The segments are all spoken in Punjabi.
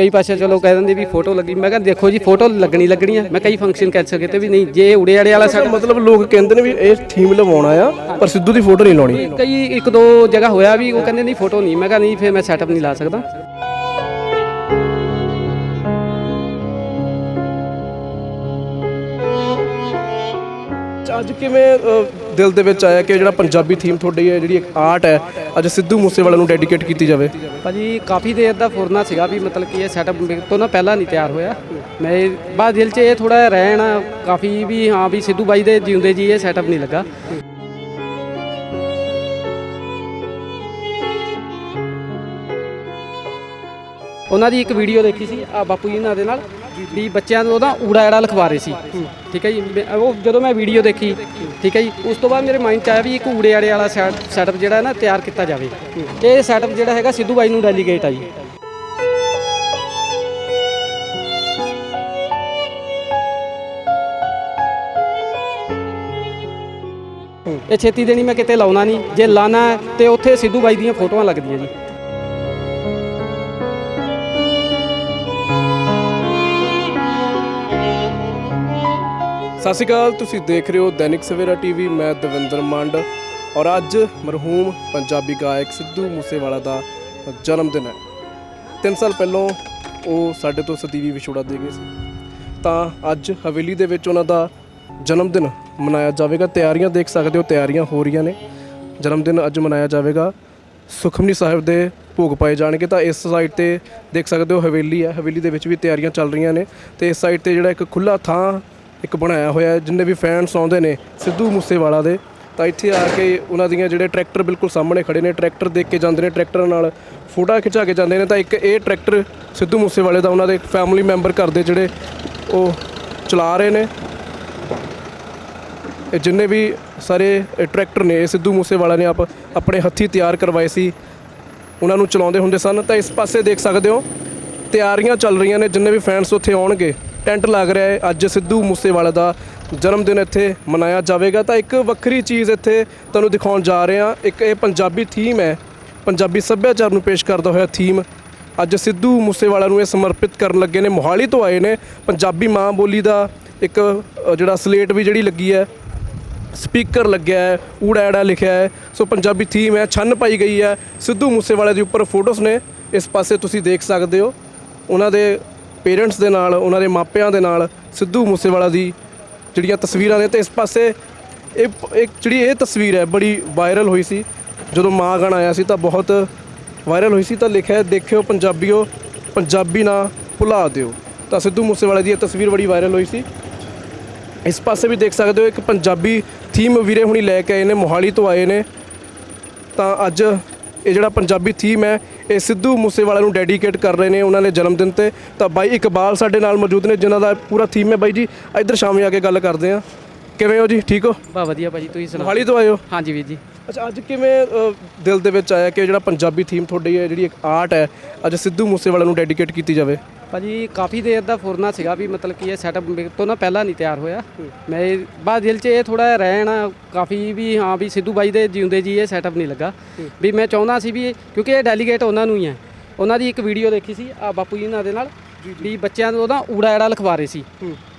ਕਈ ਪਾਸੇ ਚਲੋ ਕਹਿ ਦਿੰਦੇ ਵੀ ਫੋਟੋ ਲੱਗੀ। ਮੈਂ ਕਿਹਾ ਦੇਖੋ ਜੀ ਫੋਟੋ ਲੱਗਣੀ ਲੱਗਣੀ ਆ। ਮੈਂ ਕਈ ਫੰਕਸ਼ਨ ਕੈਂਸਲ ਕੀਤੇ ਵੀ ਨਹੀਂ ਜੇ ਉੜੇ ਵਾਲਾ ਅੱਛਾ, ਸਾਡਾ ਮਤਲਬ ਲੋਕ ਕਹਿੰਦੇ ਨੇ ਵੀ ਇਹ ਥੀਮ ਲਵਾਉਣਾ ਆ ਪਰ ਸਿੱਧੂ ਦੀ ਫੋਟੋ ਨਹੀਂ ਲਾਉਣੀ। ਕਈ ਇੱਕ ਦੋ ਜਗ੍ਹਾ ਹੋਇਆ ਵੀ ਉਹ ਕਹਿੰਦੇ ਨਹੀਂ ਫੋਟੋ ਨਹੀਂ। ਮੈਂ ਕਿਹਾ ਨਹੀਂ ਫਿਰ ਮੈਂ ਸੈਟਅਪ ਨਹੀਂ ਲਾ ਸਕਦਾ। ਅੱਜ ਕਿਵੇਂ ਦਿਲ ਦੇ ਵਿੱਚ ਆਇਆ ਕਿ ਜਿਹੜਾ ਪੰਜਾਬੀ ਥੀਮ ਤੁਹਾਡੀ ਹੈ, ਜਿਹੜੀ ਇੱਕ ਆਰਟ ਹੈ, ਅੱਜ ਸਿੱਧੂ ਮੂਸੇਵਾਲਾ ਨੂੰ ਡੈਡੀਕੇਟ ਕੀਤੀ ਜਾਵੇ। ਭਾਜੀ, ਕਾਫੀ ਦੇਰ ਦਾ ਫੁਰਨਾ ਸੀਗਾ ਵੀ ਮਤਲਬ ਕਿ ਇਹ ਸੈਟਅਪ ਤੋਂ ਨਾ ਪਹਿਲਾਂ ਨਹੀਂ ਤਿਆਰ ਹੋਇਆ। ਮੈਂ ਬਾਅਦ ਦਿਲ 'ਚ ਇਹ ਥੋੜਾ ਰਹਿਣਾ, ਕਾਫੀ ਵੀ ਹਾਂ, ਵੀ ਸਿੱਧੂ ਬਾਈ ਦੇ ਜਿਉਂਦੇ ਜੀ ਇਹ ਸੈਟਅਪ ਨਹੀਂ ਲੱਗਾ। ਉਹਨਾਂ ਦੀ ਇੱਕ ਵੀਡੀਓ ਦੇਖੀ ਸੀ ਆ ਬਾਪੂ ਜੀ ਨਾਲ ਦੇ ਨਾਲ। ਵੀ ਬੱਚਿਆਂ ਨੂੰ ਉਹਦਾ ਊੜਾ ਐੜਾ ਲਿਖਵਾ ਰਹੇ ਸੀ। ਠੀਕ ਹੈ ਜੀ? ਮੈਂ- ਉਹ ਜਦੋਂ ਮੈਂ ਵੀਡੀਓ ਦੇਖੀ ਠੀਕ ਹੈ ਜੀ? ਉਸ ਤੋਂ ਬਾਅਦ ਮੇਰੇ ਮਾਈਂਡ 'ਚ ਆਇਆ ਵੀ ਇੱਕ ਊੜੇ ਆੜੇ ਵਾਲਾ ਸੈਟਅਪ ਜਿਹੜਾ ਹੈ ਨਾ ਤਿਆਰ ਕੀਤਾ ਜਾਵੇ। ਇਹ ਸੈਟਅਪ ਜਿਹੜਾ ਹੈਗਾ ਸਿੱਧੂ ਬਾਈ ਨੂੰ ਡੈਲੀਗੇਟ ਆ ਜੀ। ਇਹ ਛੇਤੀ ਦੇਣੀ ਮੈਂ ਕਿਤੇ ਲਾਉਣਾ ਨਹੀਂ। ਜੇ ਲਾਣਾ ਤੇ ਉੱਥੇ ਸਿੱਧੂ ਬਾਈ ਦੀਆਂ ਫੋਟੋਆਂ ਲੱਗਦੀਆਂ ਜੀ। ਸਤਿ ਸ਼੍ਰੀ ਅਕਾਲ, ਤੁਸੀਂ ਦੇਖ ਰਹੇ ਹੋ ਦੈਨਿਕ ਸਵੇਰਾ ਟੀਵੀ, ਮੈਂ ਦਵਿੰਦਰ ਮੰਡ ਔਰ ਅੱਜ ਮਰਹੂਮ ਪੰਜਾਬੀ ਗਾਇਕ ਸਿੱਧੂ ਮੂਸੇਵਾਲਾ ਦਾ ਜਨਮ ਦਿਨ ਹੈ। 3 ਸਾਲ ਪਹਿਲਾਂ ਉਹ ਸਾਡੇ ਤੋਂ ਸਦੀਵੀ ਵਿਛੋੜਾ ਦੇ ਗਏ ਸੀ। ਤਾਂ ਅੱਜ ਹਵੇਲੀ ਦੇ ਵਿੱਚ ਉਹਨਾਂ ਦਾ ਜਨਮ ਦਿਨ ਮਨਾਇਆ ਜਾਵੇਗਾ। ਤਿਆਰੀਆਂ ਦੇਖ ਸਕਦੇ ਹੋ, ਤਿਆਰੀਆਂ ਹੋ ਰਹੀਆਂ ਨੇ। ਜਨਮ ਦਿਨ ਅੱਜ ਮਨਾਇਆ ਜਾਵੇਗਾ। ਸੁਖਮਨੀ ਸਾਹਿਬ ਦੇ ਭੋਗ ਪਾਏ ਜਾਣਗੇ। ਤਾਂ ਇਸ ਸਾਈਡ ਤੇ ਦੇਖ ਸਕਦੇ ਹੋ ਹਵੇਲੀ ਹੈ। ਹਵੇਲੀ ਦੇ ਵਿੱਚ ਵੀ ਤਿਆਰੀਆਂ ਚੱਲ ਰਹੀਆਂ ਨੇ। ਤੇ ਇਸ ਸਾਈਡ ਤੇ ਜਿਹੜਾ ਇੱਕ ਖੁੱਲਾ ਥਾਂ ਇੱਕ ਬਣਾਇਆ ਹੋਇਆ ਹੈ, ਜਿੰਨੇ ਵੀ ਫੈਨਸ ਆਉਂਦੇ ਨੇ, ਸਿੱਧੂ ਮੂਸੇਵਾਲਾ ਦੇ, ਤਾਂ ਇੱਥੇ ਆ ਕੇ ਉਹਨਾਂ ਦੀਆਂ ਜਿਹੜੇ ਟਰੈਕਟਰ ਬਿਲਕੁਲ ਸਾਹਮਣੇ ਖੜੇ ਨੇ ਟਰੈਕਟਰ ਦੇਖ ਕੇ ਜਾਂਦੇ ਨੇ ਟਰੈਕਟਰਾਂ ਨਾਲ ਫੋਟੋ ਖਿਚਾ ਕੇ ਜਾਂਦੇ ਨੇ, ਤਾਂ ਇੱਕ ਇਹ ਟਰੈਕਟਰ ਸਿੱਧੂ ਮੂਸੇਵਾਲੇ ਦਾ ਉਹਨਾਂ ਦੇ ਫੈਮਿਲੀ ਮੈਂਬਰ ਘਰ ਦੇ ਜਿਹੜੇ ਉਹ ਚਲਾ ਰਹੇ ਨੇ। ਇਹ ਜਿੰਨੇ ਵੀ ਸਾਰੇ ਟਰੈਕਟਰ ਨੇ, ਇਹ ਸਿੱਧੂ ਮੂਸੇਵਾਲਾ ਨੇ ਆਪ ਆਪਣੇ ਹੱਥੀ ਤਿਆਰ ਕਰਵਾਏ ਸੀ, ਉਹਨਾਂ ਨੂੰ ਚਲਾਉਂਦੇ ਹੁੰਦੇ ਸਨ। ਤਾਂ ਇਸ ਪਾਸੇ ਦੇਖ ਸਕਦੇ ਹੋ, ਤਿਆਰੀਆਂ ਚੱਲ ਰਹੀਆਂ ਨੇ, ਜਿੰਨੇ ਵੀ ਫੈਨਸ ਉੱਥੇ ਆਉਣਗੇ। ਟੈਂਟ ਲੱਗ ਰਿਹਾ ਹੈ। ਅੱਜ ਸਿੱਧੂ ਮੂਸੇਵਾਲਾ ਦਾ ਜਨਮ ਦਿਨ ਇੱਥੇ ਮਨਾਇਆ ਜਾਵੇਗਾ। ਤਾਂ ਇੱਕ ਵੱਖਰੀ ਚੀਜ਼ ਇੱਥੇ ਤੁਹਾਨੂੰ ਦਿਖਾਉਣ ਜਾ ਰਹੇ ਹਾਂ। ਇੱਕ ਇਹ ਪੰਜਾਬੀ ਥੀਮ ਹੈ। ਪੰਜਾਬੀ ਸੱਭਿਆਚਾਰ ਨੂੰ ਪੇਸ਼ ਕਰਦਾ ਹੋਇਆ ਥੀਮ। ਅੱਜ ਸਿੱਧੂ ਮੂਸੇਵਾਲਾ ਨੂੰ ਇਹ ਸਮਰਪਿਤ ਕਰਨ ਲੱਗੇ ਨੇ। ਮੋਹਾਲੀ ਤੋਂ ਆਏ ਨੇ। ਪੰਜਾਬੀ ਮਾਂ ਬੋਲੀ ਦਾ ਇੱਕ ਜਿਹੜਾ ਸਲੇਟ ਵੀ ਜਿਹੜੀ ਲੱਗੀ ਹੈ। ਸਪੀਕਰ ਲੱਗਿਆ ਹੈ। ਊੜਾ ਐੜਾ ਲਿਖਿਆ ਹੈ। ਸੋ ਪੰਜਾਬੀ ਥੀਮ ਹੈ। ਛੰਨ ਪਾਈ ਗਈ ਹੈ। ਸਿੱਧੂ ਮੂਸੇਵਾਲੇ ਦੇ ਉੱਪਰ ਫੋਟੋਸ ਨੇ। ਇਸ ਪਾਸੇ ਤੁਸੀਂ ਦੇਖ ਸਕਦੇ ਹੋ। ਉਹਨਾਂ ਦੇ ਪੇਰੈਂਟਸ ਦੇ ਨਾਲ ਉਹਨਾਂ ਦੇ ਮਾਪਿਆਂ ਦੇ ਨਾਲ ਸਿੱਧੂ ਮੂਸੇਵਾਲਾ ਦੀ ਜਿਹੜੀਆਂ ਤਸਵੀਰਾਂ ਨੇ ਤੇ ਇਸ ਪਾਸੇ ਇਹ ਇੱਕ ਜਿਹੜੀ ਇਹ ਤਸਵੀਰ ਹੈ ਬੜੀ ਵਾਇਰਲ ਹੋਈ ਸੀ। ਜਦੋਂ ਮਾਂ ਗਾਣਾ ਆਇਆ ਸੀ ਤਾਂ ਬਹੁਤ ਵਾਇਰਲ ਹੋਈ ਸੀ ਤਾਂ ਲਿਖਿਆ ਹੈ, ਦੇਖਿਓ ਪੰਜਾਬੀਓ ਪੰਜਾਬੀ ਨਾ ਭੁਲਾ ਦਿਓ। ਤਾਂ ਸਿੱਧੂ ਮੂਸੇਵਾਲੇ ਦੀ ਇਹ ਤਸਵੀਰ ਬੜੀ ਵਾਇਰਲ ਹੋਈ ਸੀ। ਇਸ ਪਾਸੇ ਵੀ ਦੇਖ ਸਕਦੇ ਹੋ ਇੱਕ ਪੰਜਾਬੀ ਥੀਮ ਵੀਰੇ ਹੁਣੀ ਲੈ ਕੇ ਆਏ ਨੇ ਮੋਹਾਲੀ ਤੋਂ ਆਏ ਨੇ। ਤਾਂ ਅੱਜ ਇਹ ਜਿਹੜਾ ਪੰਜਾਬੀ ਥੀਮ ਹੈ ਇਹ ਸਿੱਧੂ ਮੂਸੇਵਾਲਾ ਨੂੰ ਡੈਡੀਕੇਟ ਕਰ ਰਹੇ ਨੇ ਉਹਨਾਂ ਦੇ ਜਨਮ ਦਿਨ ਤੇ। ਤਾਂ ਬਾਈ ਇਕਬਾਲ ਸਾਡੇ ਨਾਲ ਮੌਜੂਦ ਨੇ ਜਿਨ੍ਹਾਂ ਦਾ ਪੂਰਾ ਥੀਮ ਹੈ ਬਾਈ ਜੀ। ਇੱਧਰ ਸ਼ਾਮੇ ਆ ਕੇ ਗੱਲ ਕਰਦੇ ਆ ਕਿਵੇਂ ਹੋ ਜੀ? ਠੀਕ ਹੋ? ਬਾ ਵਧੀਆ ਭਾਜੀ ਤੁਸੀਂ ਸੁਣਾਓ? ਮੋਹਾਲੀ ਤੋਂ ਆਏ ਹੋ ਹਾਂਜੀ ਵੀਰ ਜੀ। ਅੱਛਾ ਅੱਜ ਕਿਵੇਂ ਅ, ਦਿਲ ਦੇ ਵਿੱਚ ਆਇਆ ਕਿ ਜਿਹੜਾ ਪੰਜਾਬੀ ਥੀਮ ਤੁਹਾਡੀ ਹੈ ਜਿਹੜੀ ਇੱਕ ਆਰਟ ਹੈ ਅੱਜ ਸਿੱਧੂ ਮੂਸੇਵਾਲਾ ਨੂੰ ਡੈਡੀਕੇਟ ਕੀਤੀ ਜਾਵੇ? ਭਾਜੀ ਕਾਫੀ ਦੇਰ ਦਾ ਫੁਰਨਾ ਸੀਗਾ ਵੀ ਮਤਲਬ ਕਿ ਇਹ ਸੈਟਅਪ ਤੋਂ ਨਾ ਪਹਿਲਾਂ ਨਹੀਂ ਤਿਆਰ ਹੋਇਆ। ਮੈਂ ਬਾਅਦ ਦਿਲ 'ਚ ਇਹ ਥੋੜਾ ਰਹਿਣ ਕਾਫੀ ਵੀ ਹਾਂ ਵੀ ਸਿੱਧੂ ਬਾਈ ਦੇ ਜਿਉਂਦੇ ਜੀ ਇਹ ਸੈਟਅਪ ਨਹੀਂ ਲੱਗਾ। ਵੀ ਮੈਂ ਚਾਹੁੰਦਾ ਸੀ ਵੀ ਕਿਉਂਕਿ ਇਹ ਡੈਲੀਗੇਟ ਉਹਨਾਂ ਨੂੰ ਹੀ ਹੈ। ਉਹਨਾਂ ਦੀ ਇੱਕ ਵੀਡੀਓ ਦੇਖੀ ਸੀ ਆ ਬਾਪੂ ਜੀ ਨਾਲ ਦੇ ਨਾਲ ਵੀ ਬੱਚਿਆਂ ਨੂੰ ਉਹਦਾ ਊੜਾ ਐੜਾ ਲਿਖਵਾ ਰਹੇ ਸੀ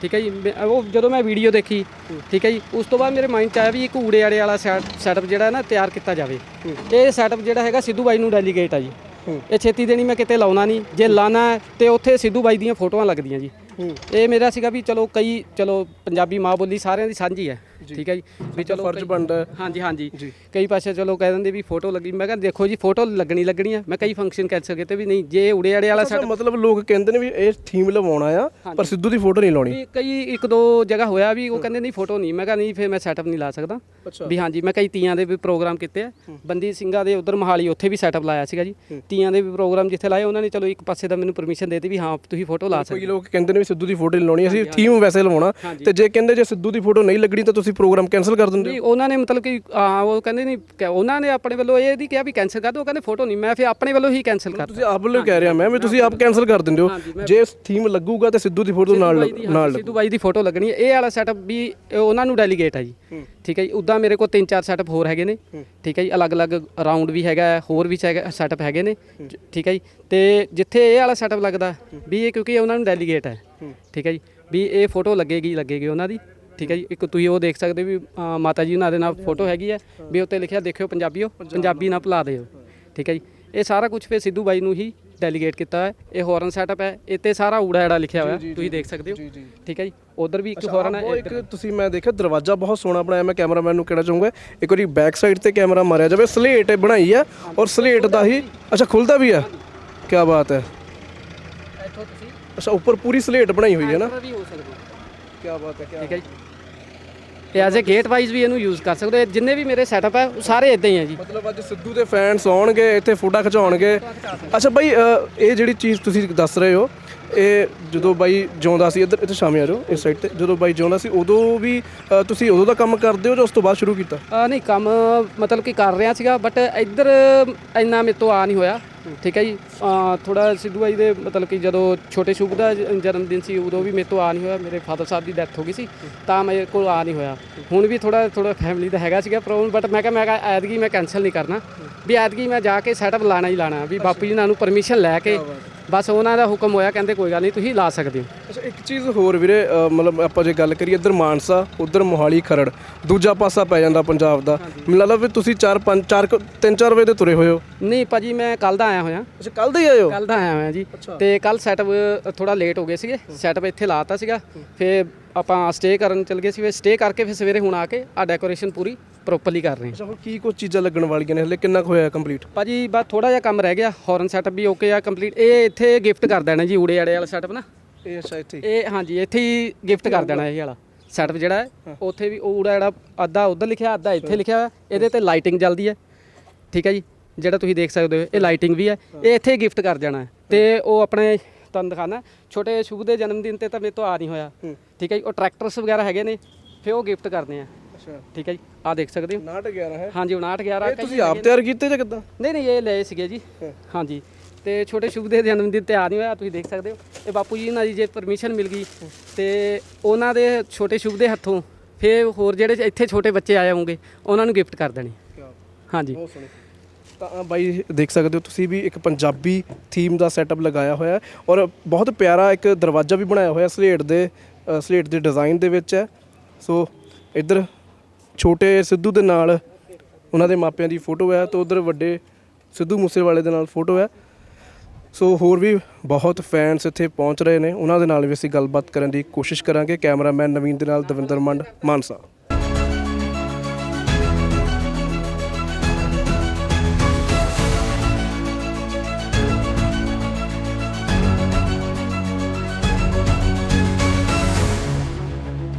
ਠੀਕ ਹੈ ਜੀ ਉਹ ਜਦੋਂ ਮੈਂ ਵੀਡੀਓ ਦੇਖੀ ਠੀਕ ਹੈ ਜੀ ਉਸ ਤੋਂ ਬਾਅਦ ਮੇਰੇ ਮਾਈਂਡ 'ਚ ਆਇਆ ਵੀ ਇੱਕ ਊੜੇ ਆੜੇ ਵਾਲਾ ਸੈਟਅਪ ਜਿਹੜਾ ਹੈ ਨਾ ਤਿਆਰ ਕੀਤਾ ਜਾਵੇ। ਇਹ ਸੈਟਅਪ ਜਿਹੜਾ ਹੈਗਾ ਸਿੱਧੂ ਬਾਈ ਨੂੰ ਡੈਲੀਗੇਟ ਆ ਜੀ। ਇਹ ਛੇਤੀ ਦੇਣੀ ਮੈਂ ਕਿਤੇ ਲਾਉਣਾ ਨਹੀਂ। ਜੇ ਲਾਣਾ ਤੇ ਉੱਥੇ ਸਿੱਧੂ ਬਾਈ ਦੀਆਂ ਫੋਟੋਆਂ ਲੱਗਦੀਆਂ ਜੀ। ਇਹ ਮੇਰਾ ਸੀਗਾ ਵੀ ਚਲੋ ਕਈ ਚਲੋ ਪੰਜਾਬੀ ਮਾਂ ਬੋਲੀ ਸਾਰਿਆਂ ਦੀ ਸਾਂਝੀ ਹੈ। ਠੀਕ ਹੈ ਜੀ? ਵੀ ਚਲੋ ਫਰਜ਼ ਬਣਦਾ ਹਾਂਜੀ ਹਾਂਜੀ। ਕਈ ਪਾਸੇ ਚਲੋ ਕਹਿ ਦਿੰਦੇ ਵੀ ਫੋਟੋ ਲੱਗੀ ਮੈਂ ਕਹਿੰਦਾ ਦੇਖੋ ਜੀ ਫੋਟੋ ਲੱਗਣੀ ਲੱਗਣੀ ਆ। ਮੈਂ ਕਈ ਫੰਕਸ਼ਨ ਕੈਂਸਲ ਕੀਤੇ ਵੀ ਨਹੀਂ ਜੇ ਉੜੇ ਆੜੇ ਵਾਲਾ ਅੱਛਾ, ਮਤਲਬ ਲੋਕ ਕਹਿੰਦੇ ਨੇ ਵੀ ਇਹ ਥੀਮ ਲਵਾਉਣਾ ਆ ਪਰ ਸਿੱਧੂ ਦੀ ਫੋਟੋ ਨਹੀਂ ਲਾਉਣੀ। ਕਈ ਇੱਕ ਦੋ ਜਗ੍ਹਾ ਹੋਇਆ ਵੀ ਉਹ ਕਹਿੰਦੇ ਨਹੀਂ ਫੋਟੋ ਨਹੀਂ ਮੈਂ ਕਿਹਾ ਨਹੀਂ ਫਿਰ ਮੈਂ ਸੈਟਅਪ ਨਹੀਂ ਲਾ ਸਕਦਾ। ਵੀ ਹਾਂਜੀ ਮੈਂ ਕਈ ਤੀਆਂ ਦੇ ਵੀ ਪ੍ਰੋਗਰਾਮ ਕੀਤੇ ਆ। ਬੰਦੀ ਸਿੰਘਾਂ ਦੇ ਉਧਰ ਮਹਾਲੀ ਉੱਥੇ ਵੀ ਸੈਟਅਪ ਲਾਇਆ ਸੀਗਾ ਜੀ। ਤੀਆਂ ਦੇ ਵੀ ਪ੍ਰੋਗਰਾਮ ਜਿੱਥੇ ਲਾਏ ਉਹਨਾਂ ਨੇ ਚਲੋ ਇੱਕ ਪਾਸੇ ਦਾ ਮੈਨੂੰ ਪਰਮਿਸ਼ਨ ਦੇਤੀ ਵੀ ਹਾਂ ਤੁਸੀਂ ਫੋਟੋ ਲਾ ਸਕਦੇ ਕੋਈ ਲੋਕ ਕਹਿੰਦੇ ਨੇ ਵੀ ਸਿੱਧੂ ਦੀ ਫੋਟੋ ਲਾਉਣੀ ਅਸੀਂ ਥੀਮ ਵੈਸੇ ਲਵਾਉਣਾ। ਤੇ ਜੇ ਕਹਿੰਦੇ ਜੇ ਸਿੱਧੂ ਦੀ ਫੋਟੋ ਨਹੀਂ ਲੱਗਣੀ ਤਾਂ ਤੁਸੀਂ ਤੁਸੀਂ ਪ੍ਰੋਗਰਾਮ ਕੈਨਸਲ ਕਰ ਦਿੰਦੇ ਨਹੀਂ ਉਹਨਾਂ ਨੇ ਮਤਲਬ ਕਿ ਹਾਂ, ਉਹ ਕਹਿੰਦੇ ਨਹੀਂ ਕਿ ਉਹਨਾਂ ਨੇ ਆਪਣੇ ਵੱਲੋਂ ਇਹ ਨਹੀਂ ਕਿਹਾ ਵੀ ਕੈਨਸਲ ਕਰ ਦਿਓ ਉਹ ਕਹਿੰਦੇ ਫੋਟੋ ਨਹੀਂ ਮੈਂ ਫਿਰ ਆਪਣੇ ਵੱਲੋਂ ਹੀ ਕੈਨਸਲ ਕਰ ਤੁਸੀਂ ਆਪ ਵੱਲੋਂ ਕਹਿ ਰਿਹਾ ਮੈਂ ਵੀ ਤੁਸੀਂ ਆਪ ਕੈਨਸਲ ਕਰ ਦਿੰਦੇ ਹੋ। ਜੇ ਥੀਮ ਲੱਗੂਗਾ ਤੇ ਸਿੱਧੂ ਦੀ ਫੋਟੋ ਨਾਲ ਨਾਲ ਸਿੱਧੂ ਬਾਈ ਦੀ ਫੋਟੋ ਲੱਗਣੀ ਹੈ। ਇਹ ਵਾਲਾ ਸੈਟਅਪ ਵੀ ਉਹਨਾਂ ਨੂੰ ਡੈਲੀਗੇਟ ਹੈ ਜੀ। ਠੀਕ ਹੈ ਜੀ ਉਦਾਂ ਮੇਰੇ ਕੋਲ ਤਿੰਨ ਚਾਰ ਸੈਟਅਪ ਹੋਰ ਹੈਗੇ ਨੇ। ਠੀਕ ਹੈ ਜੀ ਅਲੱਗ-ਅਲੱਗ ਰਾਉਂਡ ਵੀ ਹੈਗਾ ਹੋਰ ਵੀ ਸੈਟਅਪ ਹੈਗੇ ਨੇ। ਠੀਕ ਹੈ ਜੀ ਤੇ ਜਿੱਥੇ ਇਹ ਵਾਲਾ ਸੈਟਅਪ ਲੱਗਦਾ ਵੀ ਇਹ ਕਿਉਂਕਿ ਉਹਨਾਂ ਨੂੰ ਡੈਲੀਗੇਟ ਹੈ। ਠੀਕ ਹੈ ਜੀ ਵੀ ਇਹ ਫੋਟੋ ਲੱਗੇਗੀ ਲੱਗੇਗੀ ਉਹਨਾਂ ਦੀ। ਠੀਕ ਹੈ ਜੀ। ਇੱਕ ਤੁਸੀਂ ਉਹ ਦੇਖ ਸਕਦੇ ਹੋ ਵੀ ਅ, ਮਾਤਾ ਜੀ ਉਹਨਾਂ ਦੇ ਨਾਲ ਫੋਟੋ ਹੈਗੀ ਹੈ ਵੀ ਉੱਤੇ ਲਿਖਿਆ ਦੇਖਿਓ ਪੰਜਾਬੀਓ ਪੰਜਾਬੀ ਨਾ ਭੁਲਾ ਦਿਓ। ਠੀਕ ਹੈ ਜੀ। ਇਹ ਸਾਰਾ ਕੁਝ ਫਿਰ ਸਿੱਧੂ ਬਾਈ ਨੂੰ ਹੀ ਡੈਲੀਗੇਟ ਕੀਤਾ ਹੈ। ਇਹ ਹੌਰਨ ਸੈਟਅਪ ਹੈ। ਇੱਥੇ ਸਾਰਾ ਊੜਾ ਐੜਾ ਲਿਖਿਆ ਹੋਇਆ ਤੁਸੀਂ ਦੇਖ ਸਕਦੇ ਹੋ। ਠੀਕ ਹੈ ਜੀ। ਉਧਰ ਵੀ ਇੱਕ ਹੌਰਨ ਹੈ ਉਹ ਇੱਕ ਤੁਸੀਂ ਮੈਂ ਦੇਖਿਆ ਦਰਵਾਜ਼ਾ ਬਹੁਤ ਸੋਹਣਾ ਬਣਾਇਆ। ਮੈਂ ਕੈਮਰਾਮੈਨ ਨੂੰ ਕਹਿਣਾ ਚਾਹੂੰਗਾ ਇੱਕ ਵਾਰੀ ਬੈਕ ਸਾਈਡ ਤੇ ਕੈਮਰਾ ਮਾਰਿਆ ਜਾਵੇ। ਸਲੇਟ ਬਣਾਈ ਆ ਔਰ ਸਲੇਟ ਦਾ ਹੀ ਅੱਛਾ ਖੁੱਲਦਾ ਵੀ ਆ ਕੀ ਬਾਤ ਹੈ। ਇੱਥੋਂ ਤੁਸੀਂ ਅੱਛਾ ਉੱਪਰ ਪੂਰੀ ਸਲੇਟ ਬਣਾਈ ਹੋਈ ਹੈ ਨਾ? ਵੀ ਹੋ ਸਕਦੇ ਕੀ ਬਾਤ ਹੈ ਠੀਕ ਹੈ ਜੀ। ਇਹ ਐਜ਼ ਅ ਗੇਟ ਵਾਈਜ਼ ਵੀ ਇਹਨੂੰ ਯੂਜ਼ ਕਰ ਸਕਦੇ ਹੋ। ਜਿੰਨੇ ਵੀ ਮੇਰੇ ਸੈਟਅਪ ਹੈ ਉਹ ਸਾਰੇ ਇਦਾਂ ਹੀ ਹੈ ਜੀ। ਮਤਲਬ ਅੱਜ ਸਿੱਧੂ ਦੇ ਫੈਨਸ ਆਉਣਗੇ ਇੱਥੇ ਫੋਟੋ ਖਿਚਾਉਣਗੇ। ਅੱਛਾ ਬਾਈ ਅ, ਇਹ ਜਿਹੜੀ ਚੀਜ਼ ਤੁਸੀਂ ਦੱਸ ਰਹੇ ਹੋ ਇਹ ਜਦੋਂ ਬਾਈ ਜਿਉਂਦਾ ਸੀ ਇੱਧਰ ਇੱਥੇ ਸ਼ਾਮੇ ਆ ਜਾਓ ਇਸ ਸਾਈਡ ਤੇ। ਜਦੋਂ ਬਾਈ ਜਿਉਂਦਾ ਸੀ ਉਦੋਂ ਵੀ ਅ, ਤੁਸੀਂ ਉਦੋਂ ਦਾ ਕੰਮ ਕਰਦੇ ਹੋ ਜਾਂ ਉਸ ਤੋਂ ਬਾਅਦ ਸ਼ੁਰੂ ਕੀਤਾ? ਨਹੀਂ ਕੰਮ ਮਤਲਬ ਕਿ ਕਰ ਰਿਹਾ ਸੀਗਾ ਬਟ ਇੱਧਰ ਇੰਨਾ ਮੇਰੇ ਤੋਂ ਆ ਨਹੀਂ ਹੋਇਆ। ਠੀਕ ਹੈ ਜੀ। ਥੋੜਾ ਸਿੱਧੂ ਬਾਈ ਦੇ ਮਤਲਬ ਕਿ ਜਦੋਂ ਛੋਟੇ ਸ਼ੁਭ ਦਾ ਜਨਮ ਦਿਨ ਸੀ ਉਦੋਂ ਵੀ ਮੇਰੇ ਤੋਂ ਆ ਨਹੀਂ ਹੋਇਆ। ਮੇਰੇ ਫਾਦਰ ਸਾਹਿਬ ਦੀ ਡੈਥ ਹੋ ਗਈ ਸੀ ਤਾਂ ਮੇਰੇ ਕੋਲ ਆ ਨਹੀਂ ਹੋਇਆ। ਹੁਣ ਵੀ ਥੋੜਾ ਥੋੜਾ ਫੈਮਿਲੀ ਦਾ ਹੈਗਾ ਸੀਗਾ ਪ੍ਰੋਬਲਮ ਬਟ ਮੈਂ ਕਿਹਾ ਮੈਂ ਕਿਹਾ ਐਤਕੀ ਮੈਂ ਕੈਨਸਲ ਨਹੀਂ ਕਰਨਾ। ਵੀ ਐਤਕੀ ਮੈਂ ਜਾ ਕੇ ਸੈਟਅਪ ਲਾਣਾ ਹੀ ਲਾਣਾ ਵੀ ਬਾਪੂ ਜੀ ਨਾਲ ਨੂੰ ਪਰਮਿਸ਼ਨ ਲੈ ਕੇ ਬਸ ਉਹਨਾਂ ਦਾ ਹੁਕਮ ਹੋਇਆ ਕਹਿੰਦੇ ਕੋਈ ਗੱਲ ਨਹੀਂ ਤੁਸੀਂ ਲਾ ਸਕਦੇ ਹੋ। ਅੱਛਾ ਇੱਕ ਚੀਜ਼ ਹੋਰ ਵੀਰੇ ਅ, ਮਤਲਬ ਆਪਾਂ ਜੇ ਗੱਲ ਕਰੀਏ ਇੱਧਰ ਮਾਨਸਾ ਉਧਰ ਮੋਹਾਲੀ ਖਰੜ ਦੂਜਾ ਪਾਸਾ ਪੈ ਜਾਂਦਾ ਪੰਜਾਬ ਦਾ। ਮੈਨੂੰ ਲੱਗਦਾ ਵੀ ਤੁਸੀਂ 4 5 4 3 4 ਵਜੇ ਦੇ ਤੁਰੇ ਹੋਏ ਹੋ। ਨਹੀਂ ਭਾਜੀ ਮੈਂ ਕੱਲ ਦਾ ਆਇਆ ਹੋਇਆ। ਅੱਛਾ ਕੱਲ ਦੇ ਹੀ ਆਏ ਹੋ? ਕੱਲ ਦਾ ਆਇਆ ਹੋਇਆ ਜੀ। ਤੇ ਕੱਲ ਸੈਟਅਪ ਥੋੜਾ ਲੇਟ ਹੋ ਗਏ ਸੀਗੇ। ਸੈਟਅਪ ਇੱਥੇ ਲਾਤਾ ਸੀਗਾ। ਫਿਰ ਆਪਾਂ ਸਟੇ ਕਰਨ ਚਲ ਗਏ ਸੀ। ਫਿਰ ਸਟੇ ਕਰਕੇ ਫਿਰ ਸਵੇਰੇ ਹੁਣ ਆ ਕੇ ਆ ਡੈਕੋਰੇਸ਼ਨ ਪੂਰੀ। ਪ੍ਰੋਪਰਲੀ ਕਰ ਰਹੇ ਹਾਂ। ਅੱਛਾ ਹੁਣ ਕੀ ਕੁਝ ਚੀਜ਼ਾਂ ਲੱਗਣ ਵਾਲੀਆਂ ਨੇ ਹਲੇ? ਕਿੰਨਾ ਕੁ ਹੋਇਆ ਕੰਪਲੀਟ ਭਾਜੀ ਬਸ ਥੋੜਾ ਜਿਹਾ ਕੰਮ ਰਹਿ ਗਿਆ। ਹੌਰਨ ਸੈਟਅਪ ਵੀ ਓਕੇ ਆ ਕੰਪਲੀਟ ਇਹ ਇੱਥੇ ਗਿਫਟ ਕਰ ਦੇਣਾ ਜੀ ਊੜੇ ਆੜੇ ਵਾਲਾ ਸੈਟਅਪ ਨਾ। ਇਹ ਅੱਛਾ ਇੱਥੇ ਇਹ ਹਾਂਜੀ ਇੱਥੇ ਹੀ ਗਿਫਟ ਕਰ ਦੇਣਾ ਇਹ ਵਾਲਾ ਸੈਟਅਪ ਜਿਹੜਾ ਹੈ। ਉੱਥੇ ਵੀ ਉਹ ਊੜਾ ਜਿਹੜਾ ਅੱਧਾ ਉਧਰ ਲਿਖਿਆ ਅੱਧਾ ਇੱਥੇ ਲਿਖਿਆ ਹੋਇਆ। ਇਹਦੇ ਤੇ ਲਾਈਟਿੰਗ ਚੱਲਦੀ ਹੈ। ਠੀਕ ਹੈ ਜੀ? ਜਿਹੜਾ ਤੁਸੀਂ ਦੇਖ ਸਕਦੇ ਹੋ ਇਹ ਲਾਈਟਿੰਗ ਵੀ ਹੈ। ਇਹ ਇੱਥੇ ਗਿਫਟ ਕਰ ਜਾਣਾ ਹੈ। ਤੇ ਉਹ ਆਪਣੇ ਤੁਹਾਨੂੰ ਦਿਖਾਣਾ ਛੋਟੇ ਸ਼ੁਭ ਦੇ ਜਨਮ ਦਿਨ ਤੇ ਤਾਂ ਮੇਰੇ ਤੋਂ ਆ ਨਹੀਂ ਹੋਇਆ। ਠੀਕ ਹੈ ਜੀ? ਉਹ ਟਰੈਕਟਰਸ ਵਗੈਰਾ ਹੈਗੇ ਨੇ ਫਿਰ ਉਹ ਗਿਫਟ ਕਰਨੇ ਆ। ਠੀਕ ਹੈ ਜੀ ਆ ਦੇਖ ਸਕਦੇ ਹੋ। 59 11 ਹੈ। ਹਾਂਜੀ 59 11 ਇਹ ਤੁਸੀਂ ਆਪ ਤਿਆਰ ਕੀਤੇ ਜਾਂ ਕਿੱਦਾਂ? ਨਹੀਂ ਨਹੀਂ ਇਹ ਲਏ ਸੀਗੇ ਜੀ। ਹਾਂਜੀ। ਤੇ ਛੋਟੇ ਸ਼ੁਭ ਦੇ ਜਨਮ ਦਿਨ ਤੇ ਆ ਨਹੀਂ ਹੋਇਆ ਤੁਸੀਂ ਦੇਖ ਸਕਦੇ ਹੋ। ਇਹ ਬਾਪੂ ਜੀ ਨਾਲ ਜੀ ਜੇ ਪਰਮਿਸ਼ਨ ਮਿਲ ਗਈ ਤੇ ਉਹਨਾਂ ਦੇ ਛੋਟੇ ਸ਼ੁਭ ਦੇ ਹੱਥੋਂ ਫਿਰ ਹੋਰ ਜਿਹੜੇ ਇੱਥੇ ਛੋਟੇ ਬੱਚੇ ਆਏ ਹੋਣਗੇ ਉਹਨਾਂ ਨੂੰ ਗਿਫਟ ਕਰ ਦੇਣੀ। ਹਾਂਜੀ। ਬਹੁਤ ਸੋਹਣੀ। ਤਾਂ ਬਾਈ ਦੇਖ ਸਕਦੇ ਹੋ ਤੁਸੀਂ ਵੀ ਇੱਕ ਪੰਜਾਬੀ ਥੀਮ ਦਾ ਸੈਟਅਪ ਲਗਾਇਆ ਹੋਇਆ ਹੈ ਔਰ ਬਹੁਤ ਪਿਆਰਾ ਇੱਕ ਦਰਵਾਜ਼ਾ ਵੀ ਬਣਾਇਆ ਹੋਇਆ ਸਲੇਟ ਦੇ ਸਲੇਟ ਦੇ ਡਿਜ਼ਾਈਨ ਦੇ ਵਿੱਚ ਹੈ। ਸੋ ਇੱਧਰ ਛੋਟੇ ਸਿੱਧੂ ਦੇ ਨਾਲ ਉਹਨਾਂ ਦੇ ਮਾਪਿਆਂ ਦੀ ਫੋਟੋ ਹੈ ਤੇ ਉਧਰ ਵੱਡੇ ਸਿੱਧੂ ਮੂਸੇਵਾਲੇ ਦੇ ਨਾਲ ਫੋਟੋ ਹੈ। ਸੋ ਹੋਰ ਵੀ ਬਹੁਤ ਫੈਨਸ ਇੱਥੇ ਪਹੁੰਚ ਰਹੇ ਨੇ। ਉਹਨਾਂ ਦੇ ਨਾਲ ਵੀ ਅਸੀਂ ਗੱਲਬਾਤ ਕਰਨ ਦੀ ਕੋਸ਼ਿਸ਼ ਕਰਾਂਗੇ। ਕੈਮਰਾਮੈਨ ਨਵੀਨ ਦੇ ਨਾਲ ਦਵਿੰਦਰ ਮੰਡ, ਮਾਨਸਾ।